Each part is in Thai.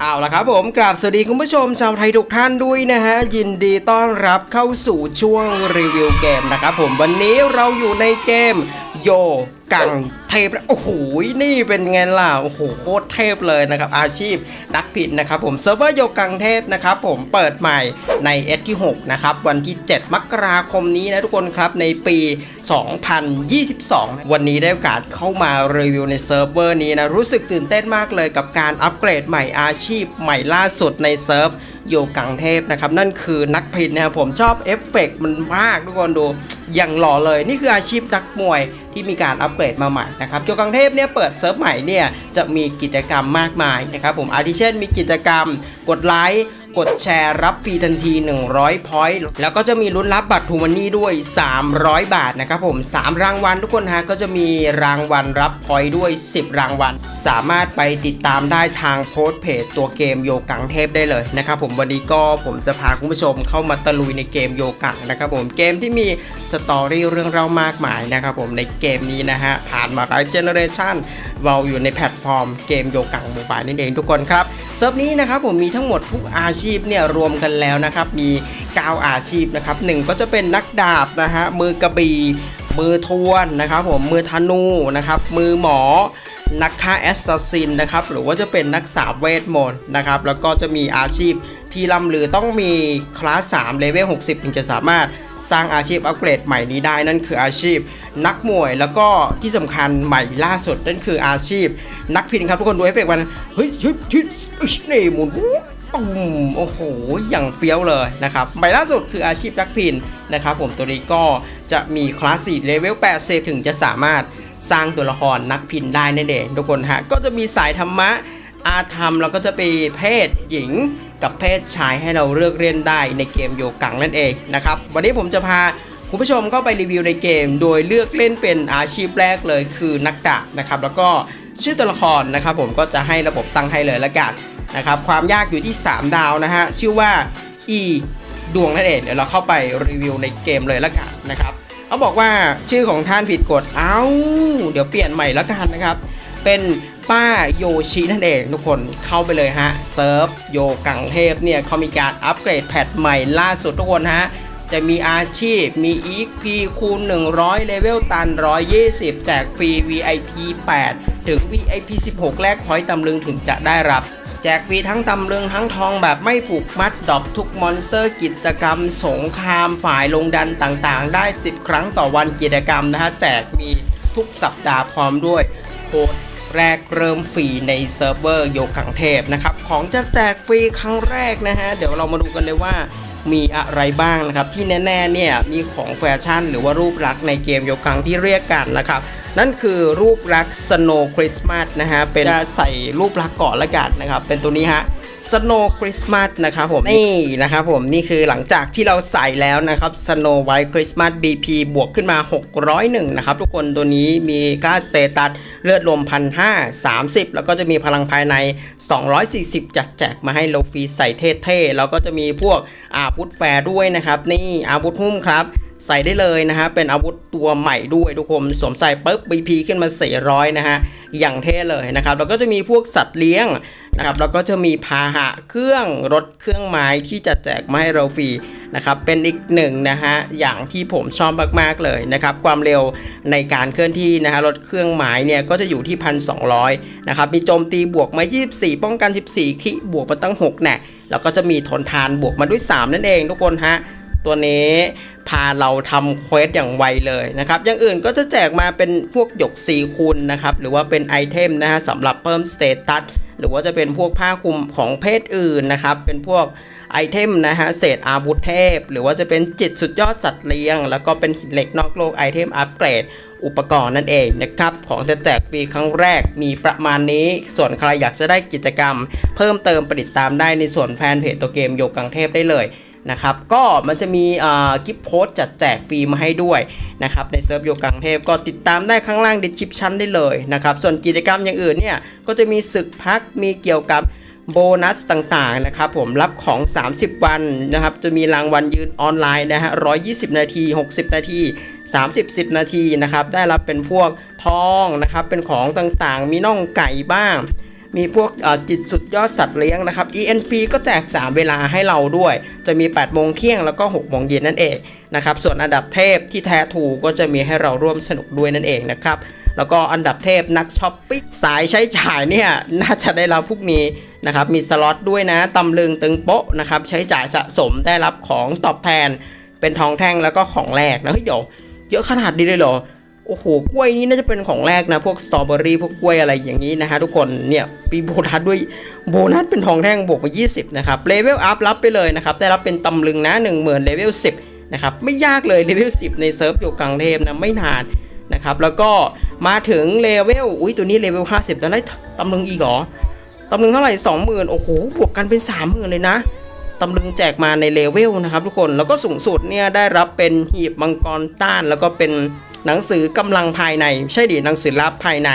เอาละครับผมกราบสวัสดีคุณผู้ชมชาวไทยทุกท่านด้วยนะฮะ ยินดีต้อนรับเข้าสู่ช่วงรีวิวเกมนะครับผมวันนี้เราอยู่ในเกมโย กังเทพโอ้โหนี่เป็นไงล่ะโอ้โหโคตรเทพเลยนะครับอาชีพนักผิดนะครับผมเซิร์ฟเวอร์โยกังเทพนะครับผมเปิดใหม่ใน S ที่6นะครับวันที่ 7 มกราคมนี้นะทุกคนครับในปี 2022 วันนี้ได้โอกาสเข้ามารีวิวในเซิร์ฟเวอร์นี้นะรู้สึกตื่นเต้นมากเลยกับการอัปเกรดใหม่อาชีพใหม่ล่าสุดในเซิร์ฟโยกังเทพนะครับนั่นคือนักพินนะครับผมชอบเอฟเฟกต์มันมากทุกคนดู อย่างหล่อเลยนี่คืออาชีพนักมวยที่มีการอัปเกรดมาใหม่นะครับโยกังเทพเนี่ยเปิดเซิร์ฟใหม่เนี่ยจะมีกิจกรรมมากมายนะครับผมอาทิเช่นมีกิจกรรมกดไลค์ กดแชร์รับฟรีทันที 100 พอยต์แล้วก็จะมีลุ้นรับบัตรทูมันนี่ด้วย 300 บาทนะครับผม 3 รางวัลทุกคนฮะก็จะมีรางวัลรับพอยต์ด้วย 10 รางวัล สามารถไปติดตามได้ทางโพสต์เพจตัวเกมโยกังเทพได้เลยนะครับผมวันนี้ก็ผมจะพาคุณผู้ชมเข้ามาตะลุยในเกมโยกังนะครับผมเกมที่มีสตอรี่เรื่องเล่ามากมายนะครับผมในเกมนี้นะฮะผ่านมาหลายเจเนอเรชันเราอยู่ในแพลตฟอร์มเกมโยกังโมบายนั่นเองทุกคนครับ เซิร์ฟนี้นะครับผมมีทั้งหมดทุกอาชีพเนี่ยรวมกันแล้วนะครับมี 9 อาชีพนะครับหนึ่งก็จะเป็นนักดาบนะฮะมือกระบี่มือทวนนะครับผมมือธนูนะครับมือหมอนักฆ่าแอสซัสซินนะครับหรือว่าจะเป็นนักสาบเวทมนต์นะครับแล้วก็จะมีอาชีพที่ล่ำลือต้องมีคลาส3เลเวล60 ถึงจะสามารถ สร้างอาชีพอัปเกรดใหม่นี้ได้นั่นคืออาชีพ นักมวยแล้วก็ที่สำคัญใหม่ล่าสุดนั่นคืออาชีพ นักพินครับทุกคนดูเอฟเฟกต์มันเฮ้ยชุดชุดนี่หมุนตุ้มโอ้โหอย่างเฟี้ยวเลยนะครับใหม่ล่าสุดคืออาชีพนักพินนะครับผมตัวนี้ก็จะมีคลาส4เลเวล80ถึงจะสามารถสร้างตัวละครนักพินได้นั่นเองทุกคนฮะก็จะมีสายธรรมะอาธรรมแล้วก็จะเป็นเพศหญิง กับเพศชายให้เราเลือกเล่นได้ในเกมโยกังนั่นเองนะครับวันนี้ผมจะพาคุณผู้ชมเข้าไปรีวิวในเกม โดยเลือกเล่นเป็นอาชีพแรกเลยคือนักดาบนะครับแล้วก็ชื่อตัวละครนะครับผมก็จะให้ระบบตั้งให้เลยละกันนะครับความยากอยู่ที่ 3 ดาวนะฮะชื่อว่า E ดวงนั่นเองเดี๋ยวเราเข้าไปรีวิวในเกมเลยละกันนะครับเขาบอกว่าชื่อของท่านผิดกฎเอ้า เดี๋ยวเปลี่ยนใหม่ล้วกันนะครับ เป็น ป้าโยชินั่นเองทุกคนเข้าไปเลยฮะเซิร์ฟโยกังเทพเนี่ยเขามีการอัปเกรดแพทใหม่ล่าสุดทุกคนฮะจะมีอาชีพมี EXP คูณ 100 เลเวลตัน 120 แจกฟรี VIP 8 ถึง VIP 16 แลกพอยต์ตำลึงถึงจะได้รับ แจกฟรีทั้งตำลึงทั้งทองแบบไม่ผูกมัดดอปทุกมอนสเตอร์กิจกรรม สงครามฝ่ายลงดันต่างๆ ได้ 10 ครั้งต่อวันกิจกรรมนะฮะ แจกมีทุกสัปดาห์พร้อมด้วยโค้ด แรกเริ่มฟรีในเซิร์ฟเวอร์โยกังเทพนะครับ ของจะแจกฟรีครั้งแรกนะฮะ เดี๋ยวเรามาดูกันเลยว่ามีอะไรบ้างนะครับ ที่แน่ๆเนี่ยมีของแฟชั่นหรือว่ารูปลักษณ์ในเกมโยกังที่เรียกกันนะครับ นั่นคือรูปลักษณ์สโนว์คริสต์มาสนะฮะเป็นจะใส่รูปลักษณ์ก่อนละกันนะครับ เป็นตัวนี้ฮะ Snow Christmas นะครับผมนี่นะครับผมนี่คือหลังจากที่เราใส่แล้วนะครับ Snow White Christmas BP บวกขึ้นมา 601 นะครับ ทุกคนตัวนี้มีค่าสเตตัสเลือดลม1,530 แล้วก็จะมีพลังภายใน 240 จัดแจกมาให้โลฟีใส่เท่ๆ แล้วก็จะมีพวกอาวุธแฟร์ด้วยนะครับ นี่อาวุธหุ้มครับใส่ได้เลยนะฮะ เป็นอาวุธตัวใหม่ด้วยทุกคนสวมใส่ปุ๊บ BP ขึ้นมา 400 นะฮะ อย่างเท่เลยนะครับ แล้วก็จะมีพวกสัตว์เลี้ยง นะครับแล้วก็จะมีพาหะเครื่องรถเครื่องไม้ที่จะแจกมาให้เราฟรีนะครับเป็นอีกหนึ่งนะฮะอย่างที่ผมชอบมากๆเลยนะครับความเร็วในการเคลื่อนที่นะฮะรถเครื่องไม้เนี่ยก็จะอยู่ที่1,200นะครับมีโจมตีบวกมา 24 ป้องกัน 14 คิบวกมาตั้ง6แน่แล้วก็จะมีทนทานบวกมาด้วย 3 นั่นเองทุกคนฮะตัวนี้พาเราทำเควสอย่างไวเลยนะครับอย่างอื่นก็จะแจกมาเป็นพวกหยกสีคุณนะครับหรือว่าเป็นไอเทมนะฮะสำหรับเพิ่มสเตตัส หรือว่าจะเป็นพวกผ้าคลุมของเพศอื่นนะครับ เป็นพวกไอเทมนะฮะเศษอาวุธเทพ หรือว่าจะเป็นจิตสุดยอดสัตว์เลี้ยง แล้วก็เป็นหินเหล็กนอกโลกไอเทมอัปเกรด อุปกรณ์นั่นเองนะครับ ของจะแจกฟรีครั้งแรกมีประมาณนี้ ส่วนใครอยากจะได้กิจกรรม เพิ่มเติมปติดตามได้ในส่วนแฟนเพจตัวเกมโยกังเทพได้เลย นะครับก็มันจะมีกิฟต์โค้ดจัดแจกฟรีมาให้ด้วยนะครับในเซิร์ฟโยกังเทพก็ติดตามได้ข้างล่างดีคริปชันได้เลยนะครับส่วนกิจกรรมอย่างอื่นเนี่ยก็จะมีศึกพักมีเกี่ยวกับโบนัสต่างๆนะครับผมรับของ 30 วันนะครับจะมีรางวัลยืนออนไลน์นะฮะ120 นาที 60 นาที 30 10 นาทีนะครับได้รับเป็นพวกทองนะครับเป็นของต่างๆ มีน่องไก่บ้าง มีพวกจิตสุดยอดสัตว์เลี้ยงนะครับ EN f ก็แจก 3 เวลาให้เราด้วย จะมี 8 โมงเที่ยงแล้วก็ 6 โมงเย็นนั่นเองนะครับ ส่วนอันดับเทพที่แท้ถูกก็จะมีให้เราร่วมสนุกด้วยนั่นเองนะครับ แล้วก็อันดับเทพนักช้อปปิ้งสายใช้จ่ายเนี่ยน่าจะได้รับพวกนี้นะครับ มีสล็อตด้วยนะตำลึงตึงโป๊ะนะครับ ใช้จ่ายสะสมได้รับของตอบแทน เป็นทองแท่งแล้วก็ของแรกนะเฮ้ยเดี๋ยวเยอะขนาดนี้เลยเหรอ โอ้โห กล้วยนี้น่าจะเป็นของแรกนะ พวกสตรอเบอรี่พวกกล้วยอะไรอย่างนี้นะฮะทุกคน เนี่ยปีโบนัสด้วยโบนัสเป็นทองแท่งบวกไป 20 นะครับ เลเวลอัพรับไปเลยนะครับ ได้รับเป็นตำลึงนะ 10,000เลเวล10 นะครับ ไม่ยากเลย เลเวล10 ในเซิร์ฟอยู่กลางเทพนะ ไม่นานนะครับ แล้วก็มาถึงเลเวล อุ้ยตัวนี้เลเวล 50จะได้ตำลึงอีกหรอ ตำลึงเท่าไหร่ 20,000 โอ้โห บวกกันเป็น 30,000 เลยนะตำลึงแจกมาในเลเวลนะครับทุกคน แล้วก็สูงสุดเนี่ยได้รับเป็นหีบมังกรต้านแล้วก็เป็น หนังสือกำลังภายใน ใช่ดิหนังสือลับภายใน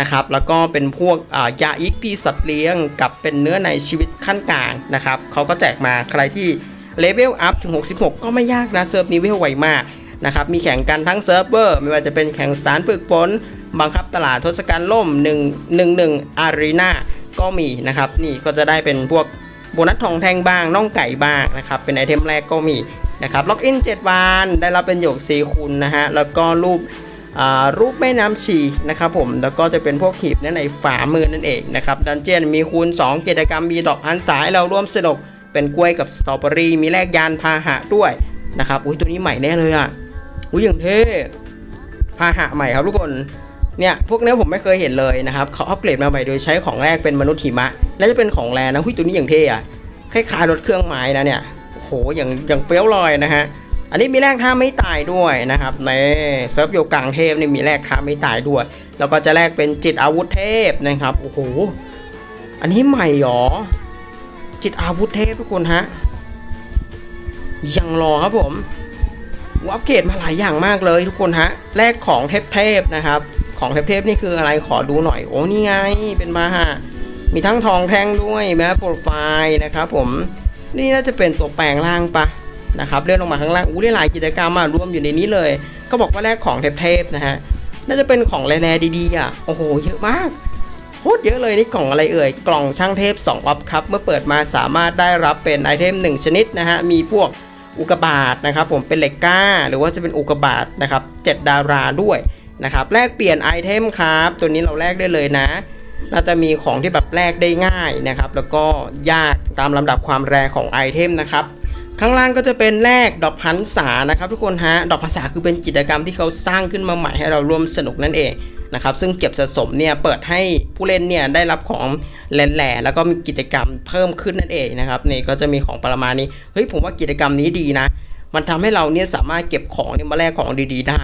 นะครับ แล้วก็เป็นพวกยาอิกพี่สัตว์เลี้ยง กับเป็นเนื้อในชีวิตขั้นกลางนะครับเขาก็แจกมาใครที่เลเวลอัพถึง 66 ก็ไม่ยากนะเซิร์ฟนี้เวลไวมากนะครับมีแข่งกันทั้งเซิร์ฟเวอร์ ไม่ว่าจะเป็นแข่งสารฝึกฝนบังคับตลาดทศกัณฐ์ล่ม 1 1 1อารีนาก็มีนะครับ นี่ก็จะได้เป็นพวกโบนัสทองแท่งบ้างน่องไก่บ้างนะครับ เป็นไอเทมแรกก็มี นะครับล็อกอิน7วัน ได้รับเป็นหยกสีคุณนะฮะแล้วก็รูปรูปแม่น้ำชีนะครับผมแล้วก็จะเป็นพวกหีบนั่นในฝามือนั่นเองนะครับดันเจียนมีคูณ 2 กิจกรรมมีดอกพันสายเราร่วมสนุกเป็นกล้วยกับสตรอเบอรี่มีแลกยานพาหะด้วยนะครับอุ้ยตัวนี้ใหม่แน่เลยอะอุ้ยอย่างเท่พาหะใหม่ครับทุกคนเนี่ยพวกนี้ผมไม่เคยเห็นเลยนะครับเขาอัปเกรดมาใหม่โดยใช้ของแรกเป็นมนุษย์หิมะและจะเป็นของแรนะหุ้ยตัวนี้อย่างเท่อะคล้ายๆรถเครื่องไม้นะเนี่ย หอย่างอย่างเฟี้ยวลอยนะฮะอันนี้มีแรกท่าไม่ตายด้วยนะครับในเซิร์ฟโยกังเทพนี่มีแรกท่าไม่ตายด้วย แล้วก็จะแลกเป็นจิตอาวุธเทพนะครับโอ้โหอันนี้ใหม่หรอจิตอาวุธเทพทุกคนฮะยังรอครับผมอัปเกรดมาหลายอย่างมากเลยทุกคนฮะแลกของเทพๆนะครับ ของเทพๆนี่คืออะไรขอดูหน่อยโอ้นี่ไงเป็นมาฮะมีทั้งทองแท่งด้วยแม้โปรไฟล์นะครับผม นี่น่าจะเป็นตัวแปลงร่างปะนะครับเลื่อนลงมาข้างล่างอู้ได้หลายกิจกรรมมารวมอยู่ในนี้เลย ก็บอกว่าแลกของเทพๆนะฮะน่าจะเป็นของแร่ๆดีๆอะโอ้โหเยอะมากโคตรเยอะเลยนี่กล่องอะไรเอ่ยกล่องช่างเทพ2ออฟครับเมื่อเปิดมาสามารถได้รับเป็นไอเทม 1 ชนิดนะฮะมีพวกอุกบาตนะครับผมเป็นเหล็กกล้า หรือว่าจะเป็นอุกบาตนะครับ7ดาราด้วยนะครับแลกเปลี่ยนไอเทมครับ ตัวนี้เราแลกได้เลยนะ น่าจะมีของที่แบบแลกได้ง่ายนะครับ แล้วก็ยากตามลำดับความแรงของไอเทมนะครับ ข้างล่างก็จะเป็นแลกดอกพันษานะครับ ทุกคนฮะดอกพันษาคือเป็นกิจกรรมที่เขาสร้างขึ้นมาใหม่ให้เราร่วมสนุกนั่นเองนะครับ ซึ่งเก็บสะสมเนี่ยเปิดให้ผู้เล่นเนี่ยได้รับของแหล่แล้วก็มีกิจกรรมเพิ่มขึ้นนั่นเองนะครับนี่ก็จะมีของประมาณนี้เฮ้ยผมว่ากิจกรรมนี้ดีนะ มันทำให้เราเนี่ยสามารถเก็บของเนี่ยมาแลกของดีๆ ได้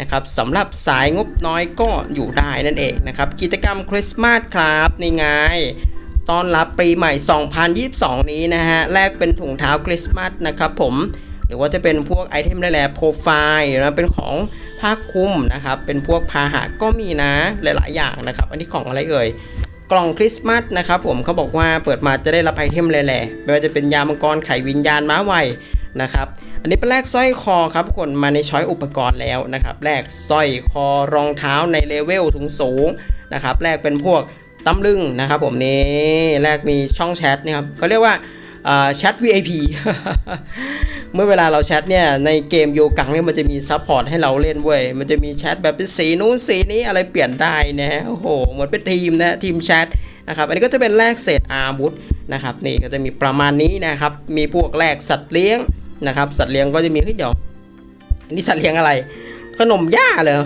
นะครับสำหรับสายงบน้อยก็อยู่ได้นั่นเองนะครับ กิจกรรมคริสต์มาสครับนี่ไงต้อนรับปีใหม่ 2022 นี้นะฮะแลกเป็นถุงเท้าคริสต์มาสนะครับผมหรือว่าจะเป็นพวกไอเทมแหละโปรไฟล์นะเป็นของผ้าคลุมนะครับ เป็นพวกพาหะก็มีนะหลาย ๆ อย่างนะครับ อันนี้ของอะไรเอ่ยกล่องคริสต์มาสนะครับผมเขาบอกว่าเปิดมาจะได้รับไอเทมแหละๆไม่ว่าจะเป็นยามังกรไขวิญญาณม้าไว นะครับ อันนี้เป็นแลกสร้อยคอครับคนมาในช้อยอุปกรณ์แล้วนะครับแลกสร้อยคอรองเท้าในเลเวลสูงๆนะครับแลกเป็นพวกตำลึงนะครับผมนี่แลกมีช่องแชทนะครับเขาเรียกว่าอ่าแชท VIP เมื่อเวลาเราแชทเนี่ยในเกมโยกังเนี่ยมันจะมีซัพพอร์ตให้เราเล่นเว้ย มันจะมีแชทแบบเป็นสีนู้นสีนี้อะไรเปลี่ยนได้นะฮะ โอ้โห เหมือนเป็นทีมนะทีมแชทนะครับ อันนี้ก็จะเป็นแลกเศษอาวุธนะครับ นี่ก็จะมีประมาณนี้นะครับ มีพวกแลกสัตว์เลี้ยง นะครับ สัตว์เลี้ยงก็จะมีเฮ้ยเดี๋ยวอันนี่สัตว์เลี้ยงอะไร ขนมหญ้าเลย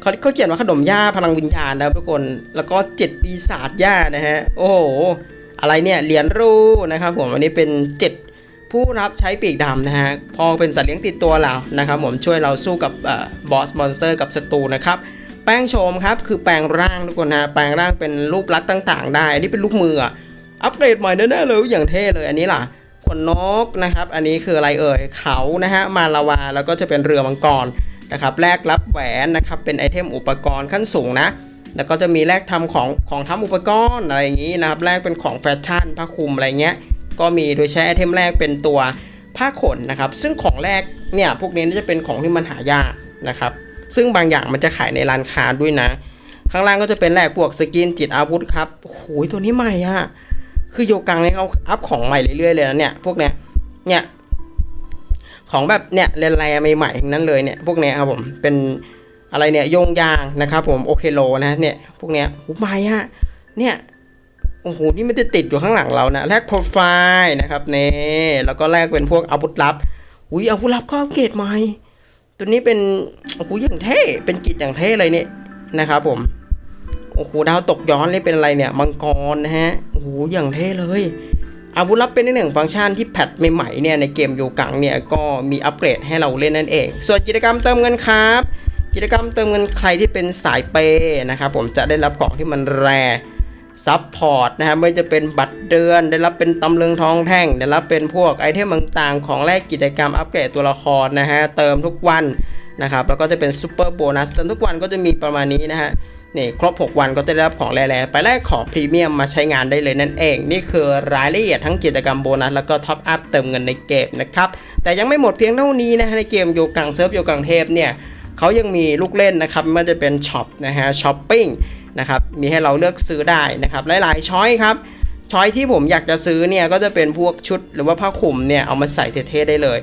เขาเขาเขียนว่าขนมหญ้าพลังวิญญาณนะครับทุกคนแล้วก็เจ็ดปีศาจหญ้านะฮะโอ้โหอะไรเนี่ยเหรียญรูนะครับ ผมอันนี้เป็นเจ็ดผู้รับใช้ปีกดำนะฮะพอเป็นสัตว์เลี้ยงติดตัวเรานะครับผมช่วยเราสู้กับบอสมอนสเตอร์กับศัตรูนะครับแป้งโฉมครับคือแปลงร่างทุกคนนะแปลงร่างเป็นรูปลักษณ์ต่าง ๆ ได้ อันนี้เป็นลูกมืออะอัปเกรดใหม่แน่ๆเลยอย่างเท่เลยอันนี้ล่ะ ขนนกนะครับ อันนี้คืออะไรเอ่ยเขานะฮะมาลาวาแล้วก็จะเป็นเรือมังกรนะครับแลกรับแหวนนะครับเป็นไอเทมอุปกรณ์ขั้นสูงนะแล้วก็จะมีแลกทำของของทำอุปกรณ์อะไรอย่างนี้นะครับแลกเป็นของแฟชั่นผ้าคลุมอะไรเงี้ยก็มีโดยใช้ไอเทมแรกเป็นตัวผ้าขนนะครับซึ่งของแรกเนี่ยพวกนี้จะเป็นของที่มันหายากนะครับซึ่งบางอย่างมันจะขายในร้านค้าด้วยนะ ข้างล่างก็จะเป็นแลกพวกสกินจิตอาวุธครับโอ้โหตัวนี้ใหม่อะ คือโยกังเนี่ยเขาอัพของใหม่เรื่อยๆเลยนะเนี่ยพวกเนี้ยเนี่ยของแบบเนี่ยแรๆใหม่ๆทั้งนั้นเลยเนี่ยพวกเนี้ยครับผมเป็นอะไรเนี่ยโยงยางนะครับผมโอเคโลนะเนี่ยพวกเนี้ยโอ้โหใหม่อะเนี่ยโอ้โหนี่มันจะติดอยู่ข้างหลังเรานะแลกโปรไฟล์นะครับเน่แล้วก็แลกเป็นพวกอาวุธลับอุ้ยอาวุธลับก็อัปเกรดใหม่ตัวนี้เป็นโอ้โหอย่างเท่เป็นกิจอย่างเท่เลยเนี่ยนะครับผมโอ้โหดาวตกย้อนนี่เป็นอะไรเนี่ยมังกรนะฮะ อ้โหอย่างเท่เลย อาวุธลับเป็นหนึ่งฟังก์ชันที่แพทใหม่ๆเนี่ยในเกมโยกังเนี่ยก็มีอัปเกรดให้เราเล่นนั่นเอง ส่วนกิจกรรมเติมเงินครับ กิจกรรมเติมเงินใครที่เป็นสายเปย์นะครับผมจะได้รับของที่มันแรซับพอร์ตนะครับไม่จะเป็นบัตรเดือน ได้รับเป็นตำลึงทองแท่ง ได้รับเป็นพวกไอเทมต่างๆ ของแลกกิจกรรมอัปเกรดตัวละครนะฮะ เติมทุกวันนะครับ แล้วก็จะเป็นซูเปอร์โบนัสเติมทุกวันก็จะมีประมาณนี้นะฮะ นี่ครบ 6 วันก็จะได้รับของแร่ๆไปแลกของพรีเมียมมาใช้งานได้เลยนั่นเอง นี่คือรายละเอียดทั้งกิจกรรมโบนัสแล้วก็ท็อปอัพเติมเงินในเกมนะครับแต่ยังไม่หมดเพียงเท่านี้นะฮะในเกมโยกังเซิร์ฟโยกังเทพเนี่ยเขายังมีลูกเล่นนะครับไม่ว่าจะเป็นช็อปนะฮะช้อปปิ้งนะครับมีให้เราเลือกซื้อได้นะครับหลายๆช้อยครับช้อยที่ผมอยากจะซื้อเนี่ยก็จะเป็นพวกชุดหรือว่าผ้าคลุมเนี่ยเอามาใส่เท่ๆได้เลย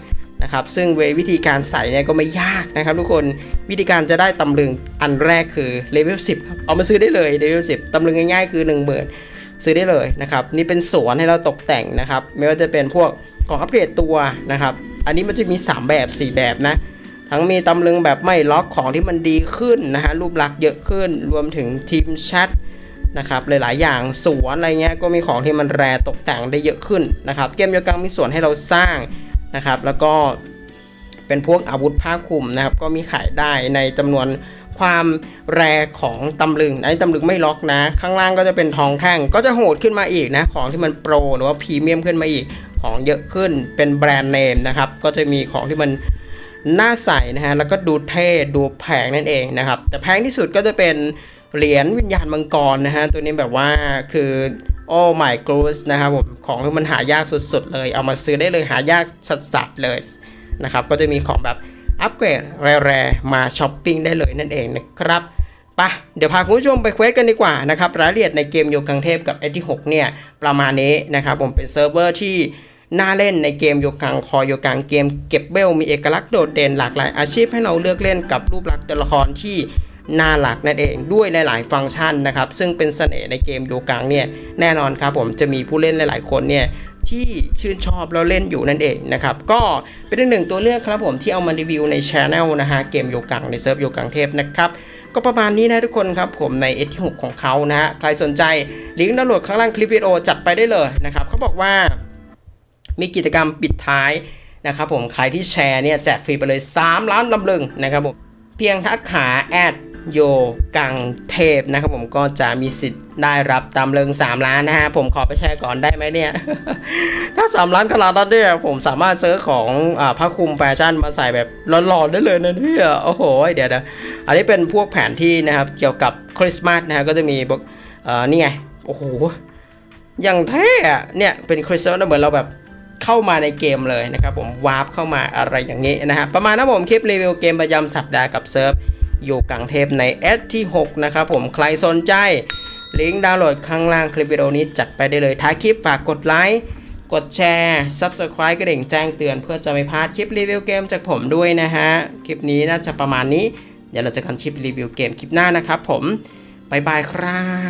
นะครับซึ่งเววิธีการใส่เนี่ยก็ไม่ยากนะครับทุกคนวิธีการจะได้ตำลึงอันแรกคือเลเวล10ครับเอามาซื้อได้เลยเลเวล10ตำลึงง่ายๆคือ 1 0,000 ซื้อได้เลยนะครับนี่เป็นสวนให้เราตกแต่งนะครับไม่ว่าจะเป็นพวกกล่องอัปเกรดตัวนะครับอันนี้มันจะมี 3 แบบ 4 แบบนะทั้งมีตำลึงแบบไม่ล็อกของที่มันดีขึ้นนะฮะรูปลักษณ์เยอะขึ้นรวมถึงทีมแชทนะครับหลาย ๆ อย่างสวนอะไรเงี้ยก็มีของที่มันแรตกแต่งได้เยอะขึ้นนะครับเกมโยกังมีส่วนให้เราสร้าง นะครับ แล้วก็เป็นพวกอาวุธผ้าคลุมนะครับ ก็มีขายได้ในจำนวนความแรของตำลึงไอ้ตำลึงไม่ล็อกนะ ข้างล่างก็จะเป็นทองแท่ง ก็จะโหดขึ้นมาอีกนะ ของที่มันโปรหรือว่าพรีเมียมขึ้นมาอีก ของเยอะขึ้น เป็นแบรนด์เนมนะครับ ก็จะมีของที่มันน้าใสนะฮะ แล้วก็ดูเท่ ดูแพงนั่นเองนะครับ แต่แพงที่สุดก็จะเป็นเหรียญวิญญาณมังกรนะฮะ ตัวนี้แบบว่าคือ โอ้ my g o d นะครับผมของที่มันหายากสุดๆเลย เอามาซื้อได้เลยหายากสัสๆเลยนะครับก็จะมีของแบบอัปเกรดแรๆมาช้อปปิ้งได้เลยนั่นเองนะครับไปะเดี๋ยวพาคุณผู้ชมไปเควสกันดีกว่านะครับรายละเอียดในเกมโยกังเทพกับเอที่6เนี่ยประมาณนี้นะครับผมเป็นเซิร์ฟเวอร์ที่น่าเล่นในเกมโยกังคอโยกังเกมเก็บเบลมีเอกลักษณ์โดดเด่นหลากหลายอาชีพให้เราเลือกเล่นกับรูปลักษณ์ตัวละครที่ น่าหลักนั่นเองด้วยหลาย ๆ ฟังก์ชันนะครับ ซึ่งเป็นเสน่ห์ในเกมโยกังเนี่ยแน่นอนครับผมจะมีผู้เล่นหลาย ๆ คนเนี่ยที่ชื่นชอบแล้วเล่นอยู่นั่นเองนะครับ ก็เป็นอีกหนึ่งตัวเลือกครับผมที่เอามารีวิวในช anel นะฮะเกมโยกังในเซิร์ฟโยกังเทพนะครับ ก็ประมาณนี้นะทุกคนครับผมในเอที่6ของเขานะฮะใครสนใจลิงก์ดาวน์โหลดข้างล่างคลิปวิดีโอจัดไปได้เลยนะครับเขาบอกว่ามีกิจกรรมปิดท้ายนะครับผมใครที่แชร์เนี่ยแจกฟรีไปเลย 3 ล้านลำลึงนะครับผมเพียงทักหาแอด โยกังเทพนะครับผมก็จะมีสิทธิ์ได้รับตำลึง3 ล้านนะฮะ ผมขอไปแชร์ก่อนได้ไหมเนี่ย ถ้า 3 ล้านขนาดนั้นเนี่ยผมสามารถซื้อของอผ้าคลุมแฟชั่นมาใส่แบบหล่อๆได้เลยนะเนี่ย โอ้โห เดี๋ยวนะอันนี้เป็นพวกแผนที่นะครับ เกี่ยวกับคริสต์มาสนะฮะก็จะมีพวกอ่อนี่ไง โอ้โหอย่างเท่เนี่ยเป็นคริสตัลเหมือนเราแบบเข้ามาในเกมเลยนะครับผมวาร์ปเข้ามาอะไรอย่างนี้นะฮะประมาณนั้นผมคลิปรีวิวเกมประจำสัปดาห์กับเซิร์ฟ อยู่กังเทพใน S ที่ 6 นะครับผมใครสนใจ ลิงก์ดาวน์โหลดข้างล่างคลิปวิดีโอนี้จัดไปได้เลยท้ายคลิปฝากกดไลค์กดแชร์ Subscribe กระดิ่งแจ้งเตือนเพื่อจะไม่พลาดคลิปรีวิวเกมจากผมด้วยนะฮะ คลิปนี้น่าจะประมาณนี้ เดี๋ยวเราจะทำคลิปรีวิวเกมคลิปหน้านะครับผมบายบายครับ